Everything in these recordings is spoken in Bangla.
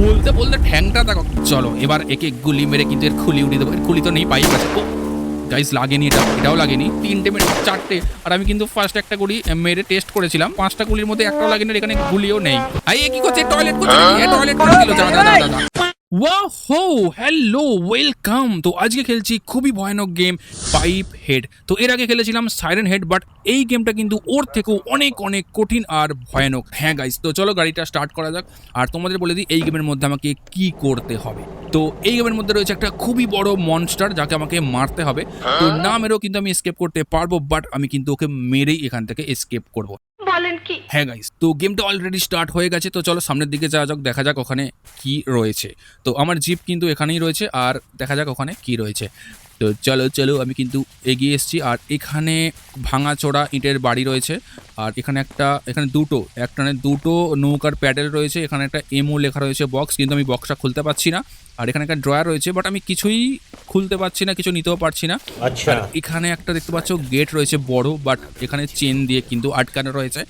বলতে বলতে ঠ্যাংটা দেখো, চলো, এবার একে গুলি মেরে কিন্তু এর খুলি উড়িয়ে দেবো। এর খুলি তো নেই, পাইপ আছে। ও গাইস লাগেনি এটা, এটাও লাগেনি। তিনটে মেরে চারটে। আর আমি কিন্তু ফার্স্ট একটা গুলি মেরে টেস্ট করেছিলাম। পাঁচটা গুলির মধ্যে একটাও লাগেনি এখানে গুলিও নেই। আই কি করছে? টয়লেট করছে টয়লেট করে দিল। দাদা যা। ওয়াহো হ্যালো ওয়েলকাম তো আজকে খেলছি খুবই ভয়ানক গেম পাইপ হেড তো এর আগে খেলেছিলাম সাইরেন হেড বাট এই গেমটা কিন্তু ওর থেকেও অনেক অনেক কঠিন আর ভয়ানক। হ্যাঁ গাইস তো চলো গাড়িটা স্টার্ট করা যাক। আর তোমাদের বলে দিই এই গেমের মধ্যে আমাকে কি করতে হবে। তো এই গেমের মধ্যে রয়েছে একটা খুবই বড় মনস্টার যাকে আমাকে মারতে হবে। তো না মেরেও কিন্তু আমি এসকেপ করতে পারব বাট আমি কিন্তু ওকে মেরেই এখান থেকে এসকেপ করব। বলেন কি? হ্যাঁ গাইস তো গেমটা অলরেডি স্টার্ট হয়ে গেছে, তো চলো সামনের দিকে যাওয়া যাক, দেখা যাক ওখানে কি রয়েছে। তো আমার জিপ কিন্তু এখানেই রয়েছে, আর দেখা যাক ওখানে কি রয়েছে। তো চলো চলো আমি কিন্তু এগিয়ে এসেছি। আর এখানে ভাঙাচোরা ইটের বাড়ি রয়েছে। আর এখানে একটা এখানে দুটো একটানে দুটো নৌকার প্যাডেল রয়েছে। এখানে একটা এমও লেখা রয়েছে বক্স কিন্তু আমি বক্সটা খুলতে পারছি না। আর এখানে একটা ড্রয়ার রয়েছে বাট আমি কিছুই খুলতে পারছি না কিছু নিতেও পারছি না। আচ্ছা। এখানে একটা দেখতে পাচ্ছ গেট রয়েছে বড় বাট এখানে চেন দিয়ে কিন্তু আটকানো রয়েছে।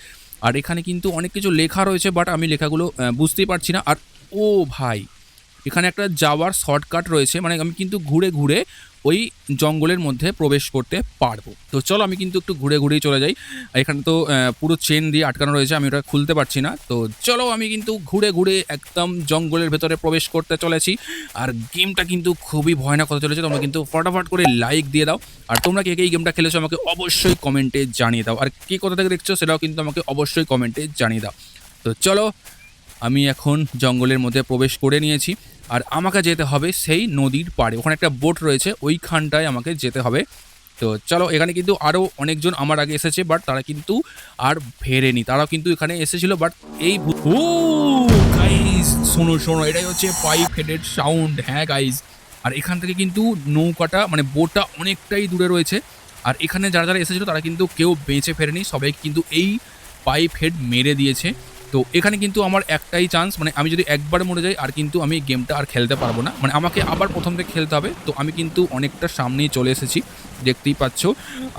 আর এখানে কিন্তু অনেক কিছু লেখা রয়েছে বাট আমি লেখাগুলো বুঝতেই পারছি না। আর ও ভাই এখানে একটা যাওয়ার শর্টকাট রয়েছে মানে আমি কিন্তু ঘুরে ঘুরে ওই জঙ্গলের মধ্যে প্রবেশ করতে পারব। তো চলো আমি কিন্তু একটু ঘুরে ঘুরেই চলে যাই। এখানে তো পুরো চেন দিয়ে আটকানো রয়েছে, আমি ওটা খুলতে পারছি না। তো চলো আমি কিন্তু ঘুরে ঘুরে একদম জঙ্গলের ভেতরে প্রবেশ করতে চলেছি। আর গেমটা কিন্তু খুবই ভয়ানক হতে চলেছে, তোমরা কিন্তু ফটাফট করে লাইক দিয়ে দাও। আর তোমরা কে কে এই গেমটা খেলেছো আমাকে অবশ্যই কমেন্টে জানিয়ে দাও। আর কে কোথা থেকে দেখছ সেটাও কিন্তু আমাকে অবশ্যই কমেন্টে জানিয়ে দাও। তো চলো, আমি এখন জঙ্গলের মধ্যে প্রবেশ করে নিয়েছি। আর আমাকে যেতে হবে সেই নদীর পাড়ে। ওখানে একটা বোট রয়েছে, ওইখানটায় আমাকে যেতে হবে। তো চলো, এখানে কিন্তু আরও অনেকজন আমার আগে এসেছে বাট তারা কিন্তু আর ফেরেনি। তারাও কিন্তু এখানে এসেছিল বাট এই গাইজ শোনো শোনো, এটাই হচ্ছে পাইপ হেডের সাউন্ড হ্যাঁ গাইজ আর এখান থেকে কিন্তু নৌকাটা মানে বোটটা অনেকটাই দূরে রয়েছে। আর এখানে যারা যারা এসেছিল, তারা কিন্তু কেউ বেঁচে ফেরেনি। সবাই কিন্তু এই পাইপ হেড মেরে দিয়েছে। তো এখানে কিন্তু আমার একটাই চান্স মানে আমি যদি একবার মরে যাই আর কিন্তু আমি গেমটা আর খেলতে পারব না। মানে আমাকে আবার প্রথম থেকে খেলতে হবে। তো আমি কিন্তু অনেকটা সামনেই চলে এসেছি দেখতেই পাচ্ছ।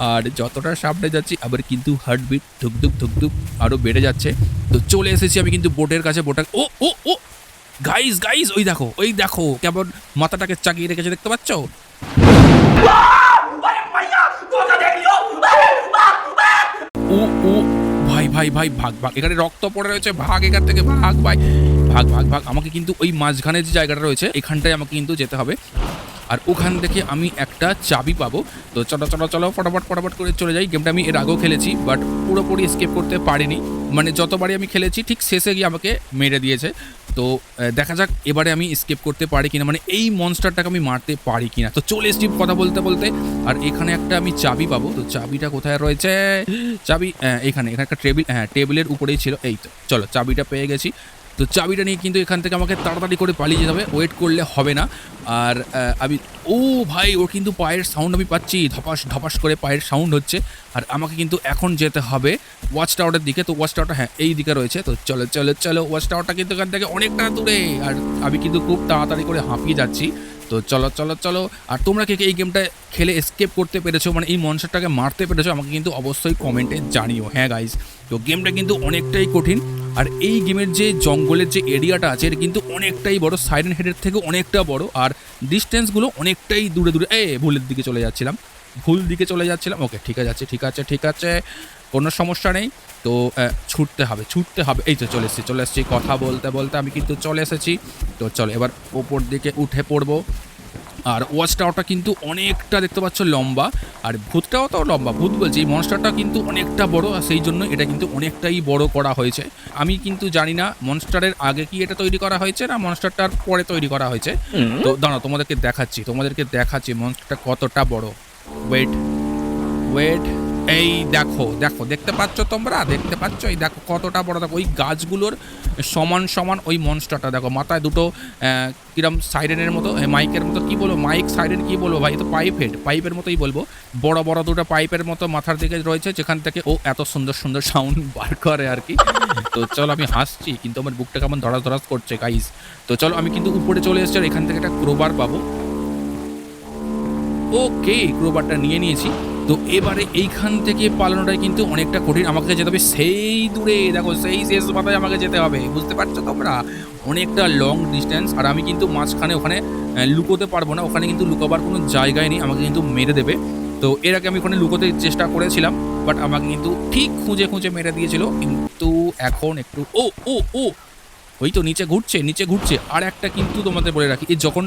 আর যতটা সামনে যাচ্ছি আবার কিন্তু হার্টবিট ধুকধুক ধুকধুক আরও বেড়ে যাচ্ছে। তো চলে এসেছি আমি কিন্তু বোটের কাছে। বোটার ও ও ও! গাইস গাইস ওই দেখো ওই দেখো কেমন মাথাটাকে চাকিয়ে রেখেছে দেখতে পাচ্ছ? ও ও ভাই ভাই, ভাগ ভাগ। এখানে রক্ত পড়ে রয়েছে, ভাগ, এখান থেকে ভাগ, ভাই। ভাগ ভাগ ভাগ। আমাকে কিন্তু ওই মাঝখানে যে জায়গাটা রয়েছে, এখানটায় আমাকে কিন্তু যেতে হবে। আর ওখান থেকে আমি একটা চাবি পাবো। তো চলো চলো চলো, ফটাফট ফটাফট করে চলে যাই। গেমটা আমি এর আগেও খেলেছি বাট পুরোপুরি স্কেপ করতে পারিনি। মানে যতবারই আমি খেলেছি, ঠিক শেষে গিয়ে আমাকে মেরে দিয়েছে। তো দেখা যাক এবারে আমি স্কেপ করতে পারি কিনা। মানে এই মনস্টারটাকে আমি মারতে পারি কিনা। তো চলে এসছি কথা বলতে বলতে। আর এখানে একটা আমি চাবি পাবো। তো চাবিটা কোথায় রয়েছে? চাবি এখানে এখানে একটা টেবিল হ্যাঁ টেবিলের উপরেই ছিল। এই তো, চলো, চাবিটা পেয়ে গেছি। তো চাবিটা নিয়ে কিন্তু এখান থেকে আমাকে তাড়াতাড়ি করে পালিয়ে যেতে হবে। ওয়েট করলে হবে না। আর আমি, ও ভাই, ওর কিন্তু পায়ের সাউন্ড আমি পাচ্ছি। ধপাস ধপাস করে পায়ের সাউন্ড হচ্ছে। আর আমাকে কিন্তু এখন যেতে হবে ওয়াচ টাওয়ারের দিকে। তো ওয়াচ টাওয়ারটা হ্যাঁ এই দিকে রয়েছে। তো চলো চলো চলো ওয়াচ টাওয়ারটা কিন্তু এখান থেকে অনেকটা দূরে। আর আমি কিন্তু খুব তাড়াতাড়ি করে হাঁপিয়ে যাচ্ছি। তো চলো চলো চলো। আর তোমরা কে কে এই গেমটা খেলে এসকেপ করতে পেরেছ মানে এই মনস্টারটাকে মারতে পেরেছ, আমাকে কিন্তু অবশ্যই কমেন্টে জানিও। হ্যাঁ গাইজ তো গেমটা কিন্তু অনেকটাই কঠিন। আর এই গেমের যে জঙ্গলের যে এরিয়াটা আছে, এটা কিন্তু অনেকটাই বড়। সাইরেন হেডের থেকে অনেকটা বড়। আর ডিস্টেন্সগুলো অনেকটাই দূরে দূরে। এ ভুলের দিকে চলে যাচ্ছিলাম। ভুল দিকে চলে যাচ্ছিলাম। ওকে ঠিক আছে ঠিক আছে ঠিক আছে। কোনো সমস্যা নেই। তো ছুটতে হবে ছুটতে হবে। এই তো চলে এসেছি চলে এসেছি কথা বলতে বলতে। আমি কিন্তু চলে এসেছি। তো চলো এবার ওপর দিকে উঠে পড়ব। আর ওয়াচ টাওয়ারটা কিন্তু অনেকটা দেখতে পাচ্ছ লম্বা আর ভূতটাও তো লম্বা। ভূত বলছি এই মনস্টারটা কিন্তু অনেকটা বড় আর সেই জন্য এটা কিন্তু অনেকটাই বড় করা হয়েছে। আমি কিন্তু জানি না মনস্টারের আগে কি এটা তৈরি করা হয়েছে না মনস্টারটার পরে তৈরি করা হয়েছে? তো দাঁড়াও তোমাদেরকে দেখাচ্ছি তোমাদেরকে দেখাচ্ছি মনস্টারটা কতটা বড়। ওয়েট ওয়েট এই দেখো দেখো, দেখতে পাচ্ছ তোমরা? দেখতে পাচ্ছ? এই দেখো কতটা বড়। দেখো, ওই গাছগুলোর সমান সমান ওই মনস্টারটা দেখো, মাথায় দুটো কিরম সাইরেনের মতো মাইকের মতো, কি বলব? মাইক সাইরেন কি বলব ভাই? তো পাইপ হেড পাইপের মতোই বলব। বড় বড় দুটো পাইপের মতো মাথার দিকে রয়েছে, যেখান থেকে ও এত সুন্দর সুন্দর সাউন্ড বার করে আর কি। তো চলো, আমি হাসছি, কিন্তু আমার বুকটা কেমন ধরাস ধরাস করছে গাইস তো চলো, আমি কিন্তু উপরে চলে এসেছি এখান থেকে একটা ক্রোবার পাবো। ওকে ক্রোবারটা নিয়ে নিয়েছি। তো এবারে এইখান থেকে পালানোটাই কিন্তু অনেকটা কঠিন। আমাকে যেতে হবে সেই দূরে, দেখো সেই শেষ মাথায় আমাকে যেতে হবে। বুঝতে পারছ তোমরা? অনেকটা লং ডিস্টেন্স আর আমি কিন্তু মাঝখানে ওখানে লুকোতে পারব না। ওখানে কিন্তু লুকোবার কোনো জায়গায় নেই, আমাকে কিন্তু মেরে দেবে। তো এর আগে আমি ওখানে লুকোতে চেষ্টা করেছিলাম বাট আমাকে কিন্তু ঠিক খুঁজে খুঁজে মেরে দিয়েছিল। কিন্তু এখন একটু, ও ও ও ওই তো নিচে ঘুরছে নিচে ঘুরছে। আর একটা কিন্তু তোমাদের বলে রাখি, এই যখন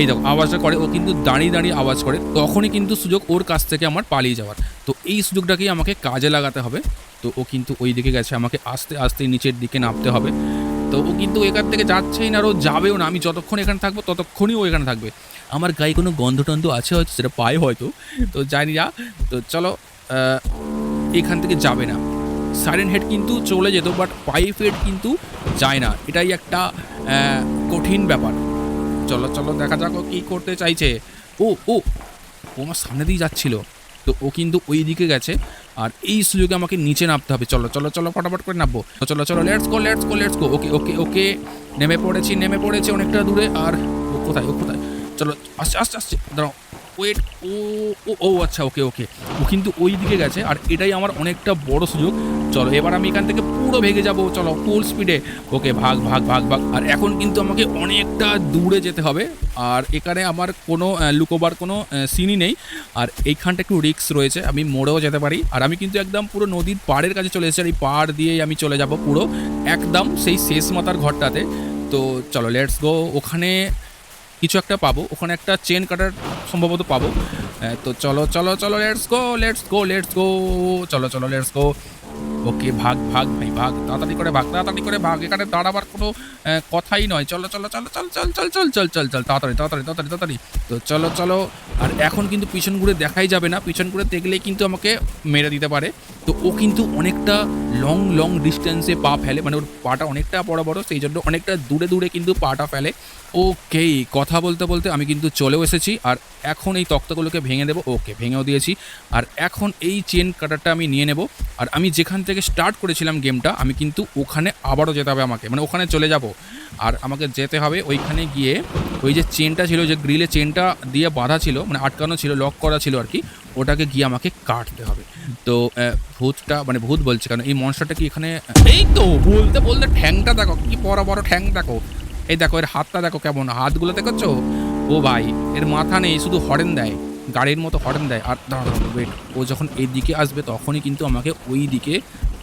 এই দেখো, আওয়াজটা করে, ও কিন্তু দাঁড়িয়ে দাঁড়িয়ে আওয়াজ করে, তখনই কিন্তু সুযোগ ওর কাছ থেকে আমার পালিয়ে যাওয়ার। তো এই সুযোগটাকেই আমাকে কাজে লাগাতে হবে। তো ও কিন্তু ওই দিকে গেছে, আমাকে আস্তে আস্তে নিচের দিকে নামতে হবে। তো ও কিন্তু এখান থেকে যাচ্ছেই না আর ও যাবেও না, আমি যতক্ষণ এখানে থাকব, ততক্ষণই ও এখানে থাকবে। আমার গায়ে কোনো গন্ধ টন্ধ আছে হয়তো, সেটা পায় হয়তো, তো জানি না। তো চলো এখান থেকে যাবে না। সাইরেন হেড কিন্তু চলে যেত বাট পাইপ হেড কিন্তু যায় না। এটাই একটা কঠিন ব্যাপার। চলো চলো, দেখা যাক ও কী করতে চাইছে। ও ও ও আমার সামনে দিয়ে যাচ্ছিল। তো ও কিন্তু ওই দিকে গেছে, আর এই সুযোগে আমাকে নিচে নামতে হবে। চলো চলো চলো, ফটাফট করে নামবো। চলো চলো let's go let's go let's go okay okay okay, নেমে পড়েছি নেমে পড়েছি অনেকটা দূরে, আর ও কোথায় ও কোথায়? চলো, আস্তে আস্তে আস্তে, দাঁড়াও। ওয়েট, ও ও ও আচ্ছা ওকে ওকে। ও কিন্তু ওই দিকে গেছে, আর এটাই আমার অনেকটা বড় সুযোগ। চলো, এবার আমি এখান থেকে পুরো ভেগে যাব, চলো ফুল স্পিডে ওকে, ভাগ ভাগ ভাগ ভাগ। আর এখন কিন্তু আমাকে অনেকটা দূরে যেতে হবে। আর এখানে আমার কোনো লুকোবার কোনো সিনই নেই। আর এইখানটা একটু রিস্ক রয়েছে, আমি মোড়েও যেতে পারি। আর আমি কিন্তু একদম পুরো নদীর পাড়ের কাছে চলে এসেছি, আর এই পাড় দিয়েই আমি চলে যাব পুরো। একদম সেই শেষ মাথার ঘরটাতে। তো চলো লেটস গো ওখানে কিছু একটা পাবো। ওখানে একটা চেন কাটার সম্ভবত পাবো। তো চলো চলো চলো let's go let's go let's go চলো চলো লেটস গো ওকে, ভাগ ভাগ, ভাই, ভাগ। তাড়াতাড়ি করে ভাগ, তাড়াতাড়ি করে ভাগ। এখানে দাঁড়াবার কোনো কথাই নয়। চলো চলো চলো, চল চল চল চল চল চল চল। তাড়াতাড়ি তাড়াতাড়ি তাড়াতাড়ি তাড়াতাড়ি। তো চলো চলো। আর এখন কিন্তু পিছন ঘুরে দেখাই যাবে না। পিছন ঘুরে দেখলেই কিন্তু আমাকে মেরে দিতে পারে। তো ও কিন্তু অনেকটা লং লং ডিস্টেন্সে পা ফেলে মানে ওর পাটা অনেকটা বড় বড়, সেই জন্য অনেকটা দূরে দূরে কিন্তু পাটা ফেলে। ওকে কথা বলতে বলতে আমি কিন্তু চলেও এসেছি আর এখন এই তক্তাগুলোকে ভেঙে দেবো। ওকে ভেঙেও দিয়েছি। আর এখন এই চেন কাটারটা আমি নিয়ে নেব। আর আমি যেখান থেকে স্টার্ট করেছিলাম গেমটা আমি কিন্তু ওখানে আবারও যেতে হবে আমাকে। মানে ওখানে চলে যাব। আর আমাকে যেতে হবে ওইখানে গিয়ে ওই যে চেনটা ছিল, যে গ্রিলে চেনটা দিয়ে বাঁধা ছিল মানে আটকানো ছিল লক করা ছিল আর কি ওটাকে গিয়ে আমাকে কাটতে হবে। তো ভূতটা মানে ভূত বলছে কারণ এই মনস্টারটা কি এখানে, এই তো, বলতে বলতে ঠ্যাংটা দেখো, কি বড় বড় ঠ্যাং দেখো। এই দেখো, এর হাতটা দেখো কেমন, হাতগুলো দেখছ? ও ভাই, এর মাথা নেই, শুধু হরেন দেয়, গাড়ির মতো হরেন দেয়। আর দাঁড়া ওয়েট ও যখন এই দিকে আসবে তখনই কিন্তু আমাকে ওই দিকে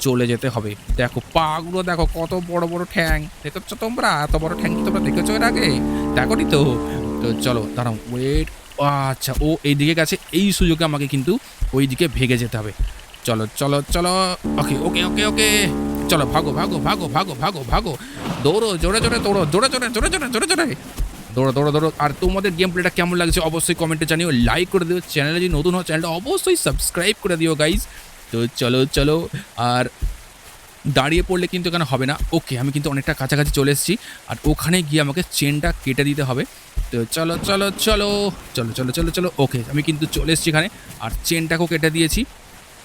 চলে যেতে হবে। দেখো, পাগুলো দেখো, কত বড় বড় ঠ্যাং, দেখেছ তোমরা? এত বড় ঠ্যাং তোমরা দেখেছ এর আগে? দেখো তো? তো চলো, দাঁড়াও ওয়েট আচ্ছা ও এই দিকে গেছে, এই সুযোগে আমাকে কিন্তু ওই দিকে ভেগে যেতে হবে। চলো চলো চলো। ওকে ওকে ওকে ওকে চলো, ভাগো ভাগো ভাগো ভাগো ভাগো ভাগো। দৌড়ো, জোরে জোরে দৌড়ো, জোরে জোরে জোরে জোরে জোরে জোরে। দৌড়ো দৌড়ো দৌড়ো। আর তোমাদের গেম প্লেটা কেমন লাগছে অবশ্যই কমেন্টে জানিও লাইক করে দিও। চ্যানেলে যদি নতুন হয় চ্যানেলটা অবশ্যই সাবস্ক্রাইব করে দিও গাইজ তো চলো চলো। আর দাঁড়িয়ে পড়লে কিন্তু এখানে হবে না। ওকে আমি কিন্তু অনেকটা কাছাকাছি চলে এসেছি। আর ওখানে গিয়ে আমাকে চেনটা কেটে দিতে হবে। তো চলো চলো চলো। চলো চলো চলো চলো। ওকে আমি কিন্তু চলে এসেছি এখানে। আর চেনটাকেও কেটে দিয়েছি।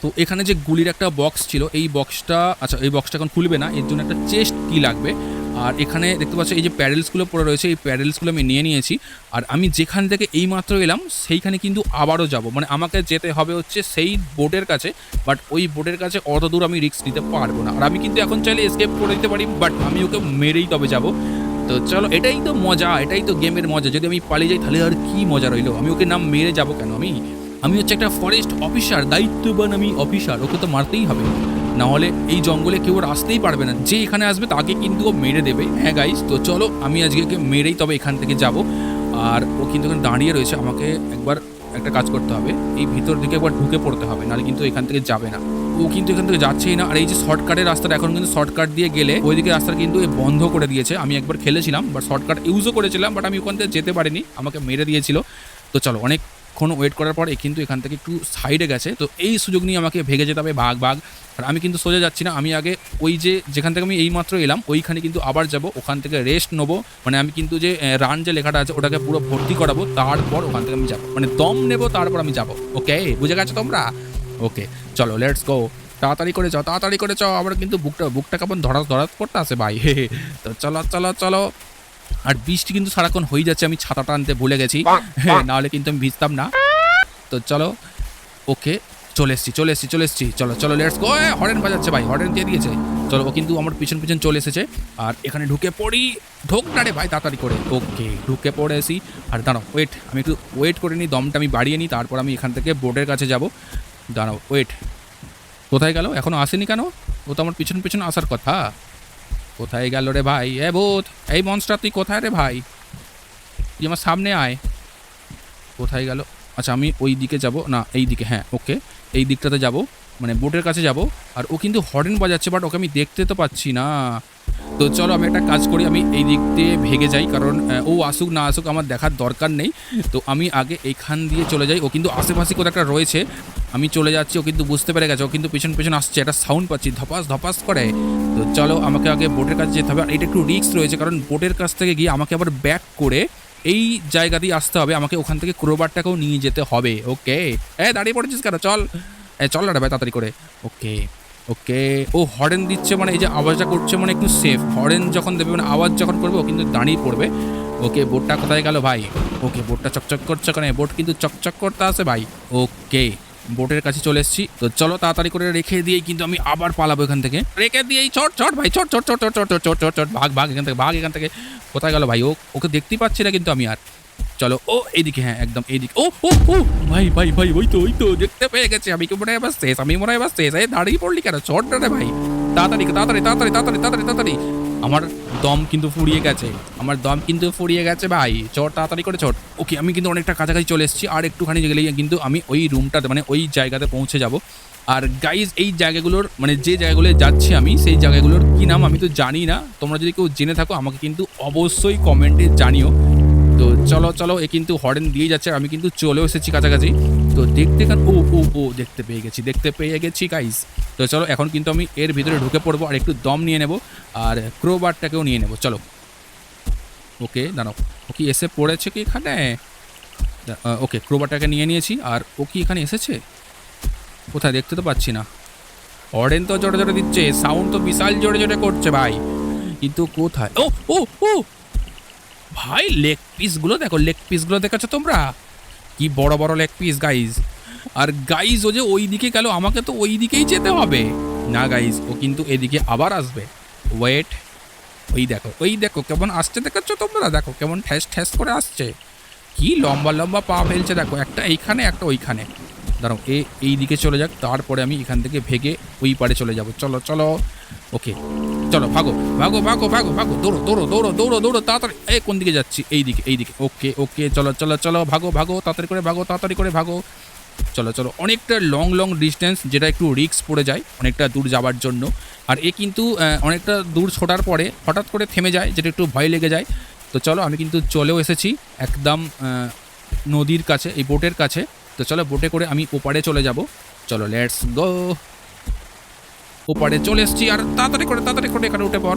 তো এখানে যে গুলির একটা বক্স ছিল, এই বক্সটা আচ্ছা এই বক্সটা এখন খুলবে না। এর জন্য একটা চেস্ট কি লাগবে? আর এখানে দেখতে পাচ্ছ, এই যে প্যাডেলসগুলো পড়ে রয়েছে, এই প্যাডেলসগুলো আমি নিয়ে নিয়েছি। আর আমি যেখান থেকে এই মাত্র এলাম, সেইখানে কিন্তু আবারও যাব। মানে আমাকে যেতে হবে হচ্ছে সেই বোটের কাছে বাট ওই বোটের কাছে অত দূর আমি রিস্ক নিতে পারব না। আর আমি কিন্তু এখন চাইলে এসকেপ করে দিতে পারি বাট আমি ওকে মেরেই তবে যাব। তো চলো, এটাই তো মজা, এটাই তো গেমের মজা। যদি আমি পালিয়ে যাই, তাহলে আর কি মজা রইল? আমি ওকে নাম মেরে যাব কেন? আমি আমি হচ্ছে একটা ফরেস্ট অফিসার দায়িত্ববান আমি অফিসার ওকে তো মারতেই হবে। না হলে এই জঙ্গলে কেউ আসতেই পারবে না। যে এখানে আসবে, তাকে কিন্তু ও মেরে দেবে। হ্যাঁ গাইজ তো চলো, আমি আজকে ওকে মেরেই তবে এখান থেকে যাব। আর ও কিন্তু এখানে দাঁড়িয়ে রয়েছে, আমাকে একবার একটা কাজ করতে হবে। এই ভিতর দিকে একবার ঢুকে পড়তে হবে, নাহলে কিন্তু এখান থেকে যাবে না। ও কিন্তু এখান থেকে যাচ্ছেই না। আর এই যে শর্টকাটের রাস্তাটা, এখন কিন্তু শর্টকাট দিয়ে গেলে ওইদিকে রাস্তা কিন্তু বন্ধ করে দিয়েছে। আমি একবার খেলেছিলাম বাট শর্টকাট ইউজও করেছিলাম বাট আমি ওখান থেকে যেতে পারিনি। আমাকে মেরে দিয়েছিল। তো চলো, অনেকক্ষণ ওয়েট করার পর কিন্তু এখান থেকে একটু সাইডে গেছে। তো এই সুযোগ নিয়ে আমাকে ভেগে যেতে হবে, ভাগ ভাগ। আর আমি কিন্তু সোজা যাচ্ছি না, আমি আগে ওই যে, যেখান থেকে আমি এইমাত্র এলাম, ওইখানে কিন্তু আবার যাব, ওখান থেকে রেস্ট নেব। মানে আমি কিন্তু যে রান যে লেখাটা আছে, ওটাকে পুরো ভর্তি করাবো, তারপর ওখান থেকে আমি যাব। মানে দম নেব, তারপর আমি যাব। ওকে বুঝে গেছো তোমরা? ওকে চলো লেটস গো তাড়াতাড়ি করে যাও, তাড়াতাড়ি করে যাও আমার কিন্তু বুকটা বুকটা কেমন ধরাস ধরাস করতে আসে, ভাই। তো চলো চলো চলো। আর বৃষ্টি কিন্তু সারাক্ষণ হয়ে যাচ্ছে আমি ছাতাটা আনতে ভুলে গেছি। হ্যাঁ নাহলে কিন্তু আমি ভিজতাম না। তো চলো ওকে চলে এসছি চলে এসছি চলে এসছি। চলো চলো লেটস গো হরেন বাজাচ্ছে ভাই হরেন দিয়ে দিয়েছে? চলো ও কিন্তু আমার পিছন পিছন চলে এসেছে। আর এখানে ঢুকে পড়ি ঢোক না রে ভাই তাড়াতাড়ি করে। ওকে ঢুকে পড়ে পড়েছি। আর দাঁড়াও ওয়েট আমি একটু ওয়েট করে নিই দমটা আমি বাড়িয়ে নিই তারপর আমি এখান থেকে বোর্ডের কাছে যাব। দাঁড়াও ওয়েট কোথায় গেল? এখনও আসেনি কেন? ও তো আমার পিছন পিছন আসার কথা। কোথায় গেল রে ভাই? এ বোধ এই মনস্টার তুই কোথায় রে ভাই? তুই আমার সামনে আয়। কোথায় গেল? আচ্ছা আমি ওই দিকে যাব। না, এই দিকে হ্যাঁ ওকে। এই দিকটাতে যাব মানে বোটের কাছে যাব। আর ও কিন্তু হর্ন বাজাচ্ছে বাট ওকে আমি দেখতে তো পাচ্ছি না। তো চলো আমি একটা কাজ করি, আমি এই দিক দিয়ে ভেগে যাই, কারণ ও আসুক না আসুক আমার দেখার দরকার নেই। তো আমি আগে এইখান দিয়ে চলে যাই, ও কিন্তু আশেপাশে কোথাও একটা রয়েছে। আমি চলে যাচ্ছি, ও কিন্তু বুঝতে পেরে গেছে, ও কিন্তু পিছন পিছন আসছে, একটা সাউন্ড পাচ্ছি, ধপাস ধপাস করে। তো চলো আমাকে আগে বোটের কাছে যেতে হবে, আর এটা একটু রিস্ক রয়েছে, কারণ বোটের কাছ থেকে গিয়ে আমাকে আবার ব্যাক করে এই জায়গাতেই আসতে হবে, আমাকে ওখান থেকে ক্রোবারটাকেও নিয়ে যেতে হবে ওকে এ, দাঁড়িয়ে পড়েছিস কেন? চল, এ, চল না ভাই, তাড়াতাড়ি করে ওকে ওকে, ও হরেন দিচ্ছে মানে এই যে আওয়াজটা করছে মানে একটু সেফ হরেন যখন দেবে মানে আওয়াজ যখন করবে, ও কিন্তু দাঁড়িয়ে পড়বে। ওকে, বোটটা কোথায় গেল ভাই? ওকে, বোটটা চকচক করছে কেন বোট কিন্তু চকচক করতে আসে ভাই। ওকে, বোটের কাছে চলে এসেছি। তো চলো তাড়াতাড়ি করে রেখে দিয়েই কিন্তু আমি আবার পালাবো এখান থেকে। রেখে দিয়েই, চট চট ভাই চট চট চট চট চট চট চট, ভাগ ভাগ এখান থেকে, ভাগ এখান থেকে। কোথায় গেল ভাই? ও, ওকে দেখতেই পাচ্ছি না কিন্তু আমি আর। চলো, ও এইদিকে হ্যাঁ একদম এইদিকে। ও ও ও, ভাই ভাই ভাই, ওই তো ওই তো, দেখতে পেয়ে গেছে, আমি কি মনে হয় এবার শেষ আমি মনে হয় এবার শেষ এই দাঁড়িয়ে পড়লি কেন? চট রে ভাই। তাড়াতাড়ি তাড়াতাড়ি তাড়াতাড়ি তাড়াতাড়ি তাড়াতাড়ি তাড়াতাড়ি। আমার দম কিন্তু ফুরিয়ে গেছে, আমার দম কিন্তু ফুরিয়ে গেছে ভাই। চট, তাড়াতাড়ি করে চট। ওকে, আমি কিন্তু অনেকটা কাছাকাছি চলে এসেছি, আর একটুখানি গেলেই কিন্তু আমি ওই রুমটাতে মানে ওই জায়গাতে পৌঁছে যাব। আর গাইজ এই জায়গাগুলোর মানে যে জায়গাগুলো যাচ্ছি আমি, সেই জায়গাগুলোর কি নাম আমি তো জানি না। তোমরা যদি কেউ জেনে থাকো, আমাকে কিন্তু অবশ্যই কমেন্টে জানিও। তো চলো চলো, এ কিন্তু হর্ন দিয়ে যাচ্ছে, আমি কিন্তু চলেও এসেছি কাছাকাছি। তো দেখতে কান ও ও ও, দেখতে পেয়ে গেছি, দেখতে পেয়ে গেছি গাইস তো চলো, এখন কিন্তু আমি এর ভিতরে ঢুকে পড়ব, আর একটু দম নিয়ে নেব, আর ক্রোবারটাকেও নিয়ে নেব, চলো। ওকে, দাঁড়াও, ও কি এসে পড়েছে কি এখানে? ওকে ক্রোবারটাকে নিয়ে নিয়েছি, আর ও কি এখানে এসেছে? কোথায় দেখতে তো পাচ্ছি না। অরেন তো জোরে জোরে দিচ্ছে সাউন্ড তো বিশাল জোরে জোরে করছে, ভাই। কিন্তু কোথায়? ও ও ও! ভাই লেগ পিসগুলো দেখো লেগ পিসগুলো দেখেছ তোমরা? কি বড় বড় লেগ পিস গাইজ আর গাইজ ও যে ওই দিকে গেল, আমাকে তো ওই দিকেই যেতে হবে। না গাইজ ও কিন্তু এদিকে আবার আসবে। ওয়েট ওই দেখো ওই দেখো, কেমন আসছে দেখাচ্ছ তোমরা? দেখো, কেমন ঠ্যাস ঠ্যাস করে আসছে। কি লম্বা লম্বা পা ফেলছে, দেখো, একটা এইখানে, একটা ওইখানে। দাঁড়াও, এ এই দিকে চলে যাক, তারপরে আমি এখান থেকে ভেগে ওই পারে চলে যাব। চলো চলো। ওকে, চলো, ভাগো ভাগো ভাগো ভাগো ভাগো, দৌড়ো দৌড়ো দৌড়ো দৌড়ো দৌড়ো, তাড়াতাড়ি এই কোন দিকে যাচ্ছি? এই দিকে এই দিকে। ওকে ওকে, চলো চলো চলো, ভাগো ভাগো, তাড়াতাড়ি করে ভাগো, তাড়াতাড়ি করে ভাগো। চলো চলো, অনেকটা লং লং ডিস্টেন্স যেটা একটু রিস্ক পড়ে যায়, অনেকটা দূর যাওয়ার জন্য। আর এ কিন্তু অনেকটা দূর ছোটার পরে হঠাৎ করে থেমে যায়, যেটা একটু ভয় লেগে যায়। তো চলো, আমি কিন্তু চলেও এসেছি, একদম নদীর কাছে, এই বোটের কাছে। তো চলো বোটে করে আমি ওপারে চলে যাব। চলো লেটস গো ওপারে চলে এসেছি আর তাড়াতাড়ি করে তাড়াতাড়ি করে এখানে উঠে পর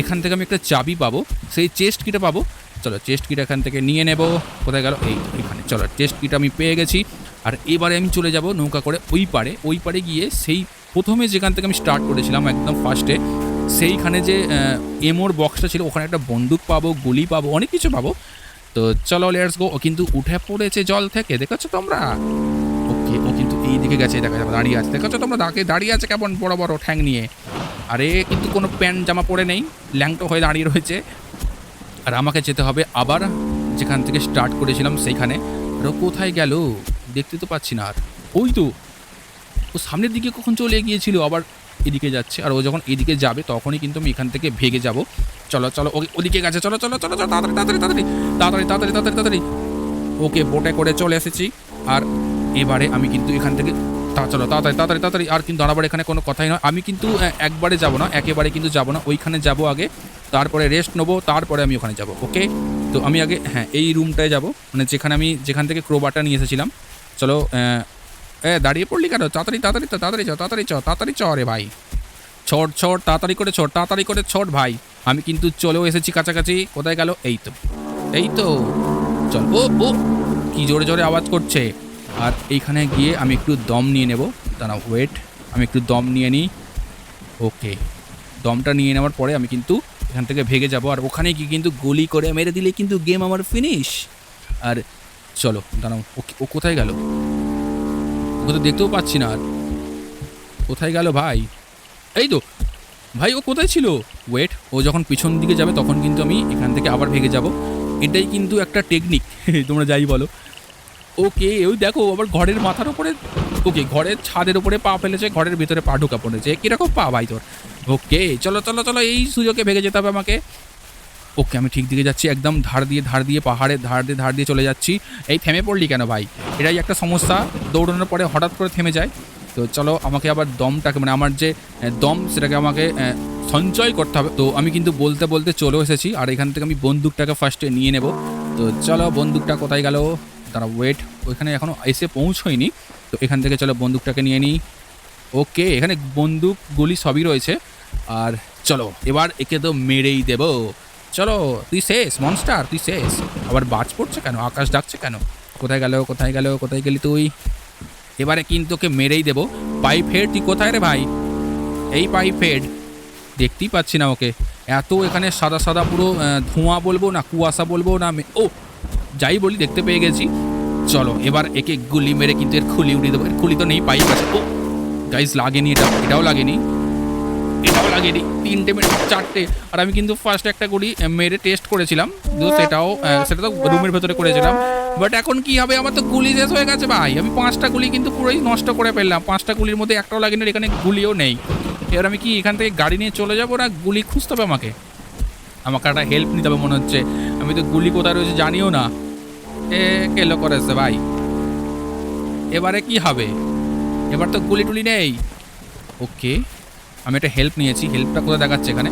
এখান থেকে আমি একটা চাবি পাবো, সেই চেস্ট কিটা পাবো। চলো চেস্ট কিটা এখান থেকে নিয়ে নেব। কোথায় গেল? এই এখানে। চলো চেস্ট কিটা আমি পেয়ে গেছি। আর এবারে আমি চলে যাব নৌকা করে ওই পারে। ওই পারে গিয়ে সেই প্রথমে যেখান থেকে আমি স্টার্ট করেছিলাম একদম ফার্স্টে সেইখানে যে এমোর বক্সটা ছিল, ওখানে একটা বন্দুক পাবো, গুলি পাবো, অনেক কিছু পাবো। তো চলো লেটস গো ও কিন্তু উঠে পড়েছে জল থেকে, দেখেছ তোমরা? ওকে, ও কিন্তু এই দিকে গেছে দেখা যাবে দাঁড়িয়ে আছে। দেখেছ তোমরা? দাঁড়িয়ে দাঁড়িয়ে আছে কেমন বড় বড় ঠ্যাং নিয়ে। আরে, কিন্তু কোনো প্যান্ট, জামা পরে নেই, ল্যাংটো হয়ে দাঁড়িয়ে রয়েছে। আর আমাকে যেতে হবে আবার, যেখান থেকে স্টার্ট করেছিলাম সেইখানে। আর ও কোথায় গেল? দেখতে তো পাচ্ছি না আর। ওই তো, ও সামনের দিকে কখন চলে গিয়েছিল? আবার এদিকে যাচ্ছে আর ও যখন এদিকে যাবে তখনই কিন্তু আমি এখান থেকে ভেগে যাব। চলো চলো ও ওদিকে গেছে। চলো চলো চলো চলো, তাড়াতাড়ি তাড়াতাড়ি তাড়াতাড়ি তাড়াতাড়ি তাড়াতাড়ি তাড়াতাড়ি ওকে বোটে করে চলে এসেছি। আর এবারে আমি কিন্তু এখান থেকে তা, চলো, তাড়াতাড়ি তাড়াতাড়ি তাড়াতাড়ি, আর কিন্তু দাঁড়াবার এখানে কোনো কথাই নয়। আমি কিন্তু একবারে যাব না, একেবারে কিন্তু যাব না। ওইখানে যাব আগে, তারপরে রেস্ট নেব, তারপরে আমি ওখানে যাব, ওকে? তো আমি আগে হ্যাঁ এই রুমটায় যাব। মানে যেখানে আমি, যেখান থেকে ক্রোবারটা নিয়ে এসেছিলাম। চলো দাঁড়িয়ে পড়লি কেন? তাড়াতাড়ি তাড়াতাড়ি তাড়াতাড়ি চ তাড়াতাড়ি চ তাড়াতাড়ি চ রে ভাই। ছট ছট, তাড়াতাড়ি করে ছট, তাড়াতাড়ি করে ছট ভাই। আমি কিন্তু চলেও এসেছি কাছাকাছি। কোথায় গেল? এই তো এই তো। চল, ও ও, কি জোরে জোরে আওয়াজ করছে। আর এইখানে গিয়ে আমি একটু দম নিয়ে নেব। দাঁড়াও ওয়েট আমি একটু দম নিয়ে নিই। ওকে, দমটা নিয়ে নেওয়ার পরে আমি কিন্তু এখান থেকে ভেগে যাব। আর ওখানে গিয়ে কিন্তু গুলি করে মেরে দিলে কিন্তু গেম আমার ফিনিশ আর চলো, দাঁড়াও ও কোথায় গেল? ওকে তো দেখতেও পাচ্ছি না আর। কোথায় গেল ভাই? এই তো, ভাই, ও কোথায় ছিল? ওয়েট ও যখন পিছন দিকে যাবে তখন কিন্তু আমি এখান থেকে আবার ভেগে যাব। এটাই কিন্তু একটা টেকনিক তোমরা যাই বলো। ওকে, ওই দেখো আবার ঘরের মাথার উপরে ওকে, ঘরের ছাদের উপরে পা ফেলেছে, ঘরের ভিতরে পা ঢোকা পড়েছে। কীরকম পা ভাই তোর? ওকে, চলো চলো চলো, এই সুযোগে ভেগে যেতে হবে আমাকে। ওকে, আমি ঠিক দিকে যাচ্ছি, একদম ধার দিয়ে ধার দিয়ে, পাহাড়ে, ধার দিয়ে ধার দিয়ে চলে যাচ্ছি। এই থেমে পড়লি কেন ভাই? এটাই একটা সমস্যা। দৌড়ানোর পরে হঠাৎ করে থেমে যায়। তো চলো, আমাকে আবার দমটাকে মানে আমার যে দম, সেটাকে আমাকে সঞ্চয় করতে হবে। তো আমি কিন্তু বলতে বলতে চলে এসেছি, আর এখান থেকে আমি বন্দুকটাকে ফার্স্টে নিয়ে নেব। তো চলো, বন্দুকটা কোথায় গেল? তারা ওয়েট ওইখানে এখনও এসে পৌঁছয়নি। তো এখান থেকে চলো, বন্দুকটাকে নিয়ে নিই। ওকে, এখানে বন্দুক গুলি সবই রয়েছে। আর চলো, এবার একে তো মেরেই দেবো। চলো, তুই শেষ মনস্টার তুই শেষ। আবার বাজ পড়ছে কেন? আকাশ ডাকছে কেন? কোথায় গেল কোথায় গেল, কোথায় গেলি তুই? এবারে কিন্তু ওকে মেরেই দেবো। পাইপ হেড তুই কোথায় রে ভাই? এই পাইপ হেড দেখতেই পাচ্ছি না ওকে। এত এখানে সাদা সাদা পুরো ধোঁয়া বলব না, কুয়াশা বলব না ও, যাই বলি, দেখতে পেয়ে গেছি। চলো, এবার একে গুলি মেরে কিন্তু এর খুলি উড়িয়ে দেবো। এর খুলি তো নেই, পাইপ আছে। ও গাইজ লাগেনি এটা। এটাও লাগেনি। লাগেনি তিনটে মিনিট চারটে। আর আমি কিন্তু ফার্স্ট একটা আহ, মেরে টেস্ট করেছিলাম। কিন্তু সেটাও সেটা তো রুমের ভেতরে করেছিলাম। বাট এখন কি হবে? আমার তো গুলি শেষ হয়ে গেছে ভাই। আমি পাঁচটা গুলি কিন্তু পুরোই নষ্ট করে ফেললাম। পাঁচটা গুলির মধ্যে একটাও লাগেনি এখানে গুলিও নেই। এবার আমি কি এখান থেকে গাড়ি নিয়ে চলে যাব না গুলি খুঁজতে হবে আমাকে? আমাকে একটা হেল্প নিতে হবে মনে হচ্ছে। আমি তো গুলি কোথায় রয়েছে জানিও না। এ কেলো করেছে ভাই? এবারে কি হবে? এবার তো গুলি টুলি নেই। ওকে আমি একটা হেল্প নিয়েছি। হেল্পটা কোথায় দেখাচ্ছে এখানে?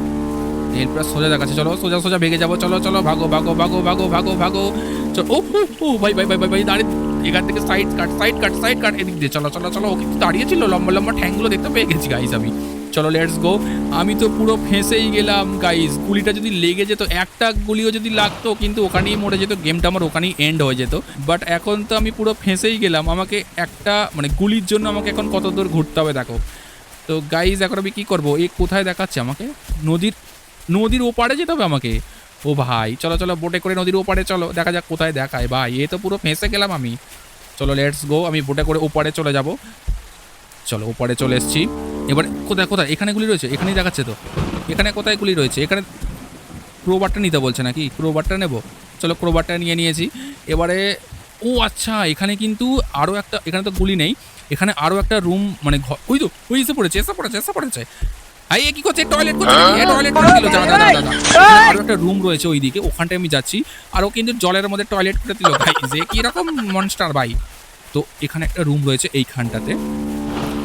হেল্পটা সোজা দেখাচ্ছে। চলো সোজা সোজা ভেগে যাব। চলো চলো ভাগো ভাগো ভাগো ভাগো ভাগো ভাগো। চলো ও ও, ভাই ভাই ভাই ভাই ভাই দাঁড়িয়ে। এখান থেকে side cut side cut side cut এদিক দিয়ে। চলো চলো চলো ও কিন্তু দাঁড়িয়েছিল লম্বা লম্বা ঠ্যাংগুলো দেখতে পেয়ে গেছি গাইজ আমি। চলো লেটস গো আমি তো পুরো ফেঁসেই গেলাম গাইজ গুলিটা যদি লেগে যেত একটা গুলিও যদি লাগতো কিন্তু ওখানেই মরে যেত। গেমটা আমার ওখানেই এন্ড হয়ে যেত। বাট এখন তো আমি পুরো ফেঁসেই গেলাম। আমাকে একটা মানে গুলির জন্য আমাকে এখন কত দূর ঘুরতে হবে দেখো। তো গাইজ এখন আমি কী করব? এ কোথায় দেখাচ্ছে আমাকে? নদীর নদীর ওপারে যেতে হবে আমাকে? ও ভাই, চলো চলো বোটে করে নদীর ওপারে চলো। দেখা যাক কোথায় দেখায়। ভাই, এ তো পুরো ফেঁসে গেলাম আমি। চলো লেটস গো আমি বোটে করে ওপারে চলে যাব। চলো, ওপারে চলে এসেছি। এবার কোথায় কোথায়? এখানে গুলি রয়েছে? এখানেই দেখাচ্ছে তো? এখানে কোথায় গুলি রয়েছে? এখানে ক্রোবারটা নিতে বলছে নাকি? ক্রোবারটা নেব? চলো ক্রোবারটা নিয়ে নিয়েছি। এবারে, ও আচ্ছা এখানে কিন্তু আরও একটা, এখানে তো গুলি নেই। এখানে আরও একটা রুম মানে ওই তো, ওই এসে পড়েছে এসে পড়েছে এসে পড়েছে। আই কি করছে? টয়লেট করছে টয়লেট করে দিল, দাদা দাদা আরও একটা রুম রয়েছে ওইদিকে, ওখানটায় আমি যাচ্ছি। আরও কিন্তু জলের মধ্যে টয়লেট করে দিল, ভাই। যে কীরকম মনস্টার ভাই। তো এখানে একটা রুম রয়েছে এইখানটাতে।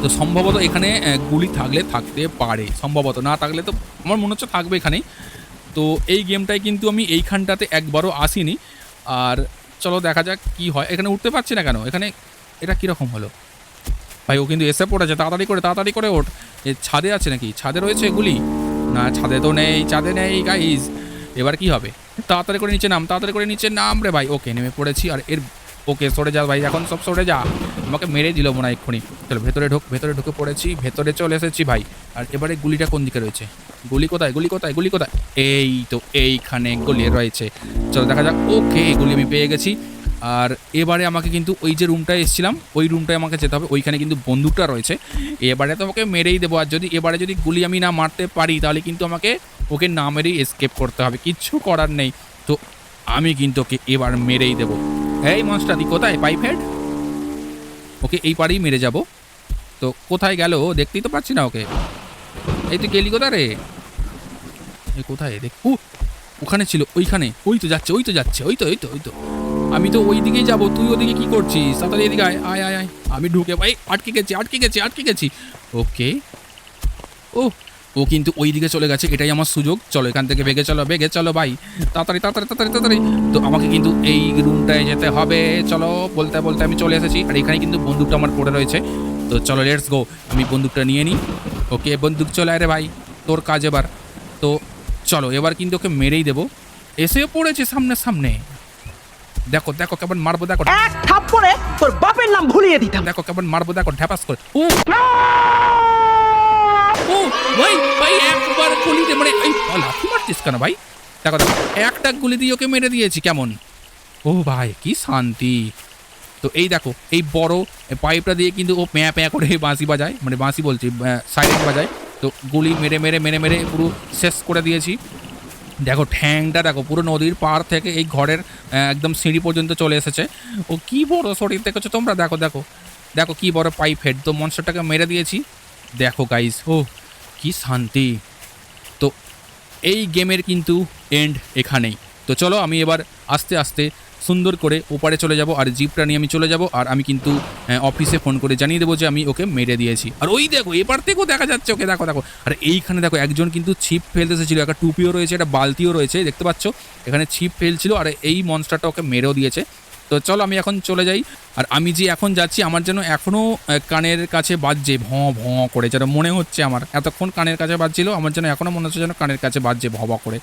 তো সম্ভবত এখানে গুলি থাকলে থাকতে পারে। সম্ভবত না থাকলে তো আমার মনে হচ্ছে থাকবে এখানেই। তো এই গেমটায় কিন্তু আমি এইখানটাতে একবারও আসিনি। আর চলো দেখা যাক কি হয়। এখানে উঠতে পারছি না কেন? এখানে, এটা কীরকম হলো? ভাই, ও কিন্তু এসে পড়েছে। তাড়াতাড়ি করে তাড়াতাড়ি করে ওঠ। এ ছাদে আছে নাকি? ছাদে রয়েছে এগুলি? না, ছাদে তো নেই, ছাদে নেই গাইজ এবার কি হবে? তাড়াতাড়ি করে নিচে নাম, তাড়াতাড়ি করে নিচে নাম রে ভাই। ওকে, নেমে পড়েছি। আর এর, ওকে, সরে যা ভাই, এখন সব সরে যা। আমাকে মেরে দিল মনে হয় এক্ষুনি। চলো, ভেতরে ঢোক, ভেতরে ঢুকে পড়েছি, ভেতরে চলে এসেছি ভাই। আর এবারে গুলিটা কোন দিকে রয়েছে? গুলি কোথায় গুলি কোথায় গুলি কোথায়? এই তো এইখানে গুলি রয়েছে। চলো, দেখা যাক। ওকে গুলি আমি পেয়ে গেছি। আর এবারে আমাকে কিন্তু ওই যে রুমটায় এসেছিলাম, ওই রুমটায় আমাকে যেতে হবে। ওইখানে কিন্তু বন্দুকটা রয়েছে। এবারে তো আমাকে মেরেই দেবো। আর যদি, এবারে যদি গুলি আমি না মারতে পারি, তাহলে কিন্তু আমাকে ওকে না মেরেই এসকেপ করতে হবে। কিচ্ছু করার নেই। তো আমি কিন্তু ওকে এবার মেরেই দেবো। এই তুই কোথায়? Pipe head? ওকে এই পারেই মেরে যাব। তো কোথায় গেল? দেখতেই তো পাচ্ছি না ওকে। এই তুই গেলি কোথায় রে? কোথায়? দেখ ওখানে ছিল, ওইখানে। ওই তো যাচ্ছে, ওই তো যাচ্ছে, ওই তো ওই তো ওই তো। আমি তো ওই দিকেই যাব, তুই ওদিকে কি করছিস? তাড়াতাড়ি এদিকে আয় আয় আয় আয়। আমি ঢুকে ভাই আটকে গেছি আটকে গেছি আটকে গেছি। ওকে। ও ও কিন্তু ওই দিকে চলে গেছে, এটাই আমার সুযোগ। চলো এখান থেকে বেগে চলো বেগে চলো ভাই তাড়াতাড়ি তাড়াতাড়ি তাড়াতাড়ি তাড়াতাড়ি। তো আমাকে কিন্তু এই রুমটায় যেতে হবে। চলো, বলতে বলতে আমি চলে এসেছি। আর এখানে কিন্তু বন্দুকটা আমার পড়ে রয়েছে। তো চলো লেটস গো আমি বন্দুকটা নিয়ে নিই। ওকে, বন্দুক চলে আরে ভাই, তোর কাজ এবার। তো চলো, এবার কিন্তু ওকে মেরেই দেবো। এসেও পড়েছে সামনে সামনে দেখো দেখো কেমন মারবো দেখো। এক থাপ্পড়ে তোর বাপের নাম ভুলিয়ে দিতাম। দেখো কেমন মারবো দেখো ঢ্যাপাস করে। ও ও ভাই ভাই একবার গুলি দিয়ে মানে এই লাফি মারছিস কেন ভাই? দেখো দেখো একটা গুলি দিয়ে ওকে মেরে দিয়েছি কেমন? ও ভাই কি শান্তি। তো তো এই দেখো এই বড় পাইপটা দিয়ে কিন্তু ও প্যাঁ প্যাঁ করে বাঁশি বাজায় মানে বাঁশি বলছি সাইলেন্ট বাজায়। তো গুলি মেরে মেরে মেরে মেরে পুরো শেষ করে দিয়েছি। দেখো ঠ্যাংটা দেখো, পুরো নদীর পার থেকে এই ঘরের একদম সিঁড়ি পর্যন্ত চলে এসেছে। ও কী বড় শরীর দেখেছ তোমরা? দেখো দেখো। দেখো কী বড় পাইপ হেড তো মনস্টারটাকে মেরে দিয়েছি। দেখো গাইস ও কি শান্তি। তো এই গেমের কিন্তু এন্ড এখানেই। তো চলো আমি এবার আস্তে আস্তে সুন্দর করে ওপারে চলে যাব আর জিপটা নিয়ে আমি চলে যাব আর আমি কিন্তু অফিসে ফোন করে জানিয়ে দেবো যে আমি ওকে মেরে দিয়েছি। আর ওই দেখো, এপার থেকেও দেখা যাচ্ছে ওকে, দেখো দেখো। আর এইখানে দেখো, একজন কিন্তু ছিপ ফেলতে এসেছিল, একটা টুপিও রয়েছে, একটা বালতিও রয়েছে, দেখতে পাচ্ছ? এখানে ছিপ ফেলছিল আর এই মনস্টারটা ওকে মেরেও দিয়েছে। তো চলো আমি এখন চলে যাই। আর আমি যে এখন যাচ্ছি, আমার যেন এখনও কানের কাছে বাজছে, ভঁ ভঁ করে যেন মনে হচ্ছে আমার। এতক্ষণ কানের কাছে বাজছিল, আমার যেন এখনও মনে হচ্ছে যেন কানের কাছে বাজছে, ভ করে।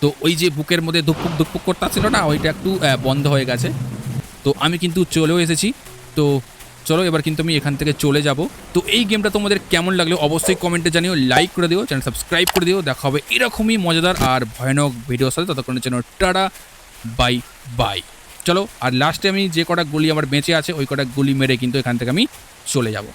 তো ওই যে বুকের মধ্যে ধুকপুক করতে করতেছিল না, ওইটা একটু বন্ধ হয়ে গেছে। তো আমি কিন্তু চলেও এসেছি। তো চলো এবার কিন্তু আমি এখান থেকে চলে যাব। তো এই গেমটা তোমাদের কেমন লাগল অবশ্যই কমেন্টে জানিও, লাইক করে দিও, চ্যানেল সাবস্ক্রাইব করে দিও। দেখা হবে এরকমই মজাদার আর ভয়ানক ভিডিওর সাথে, ততক্ষণের জন্য টাটা, বাই বাই। চলো, আর লাস্টে আমি যে কটা গুলি আমার বেঁচে আছে, ওই কটা গুলি মেরে কিন্তু এখান থেকে আমি চলে যাব।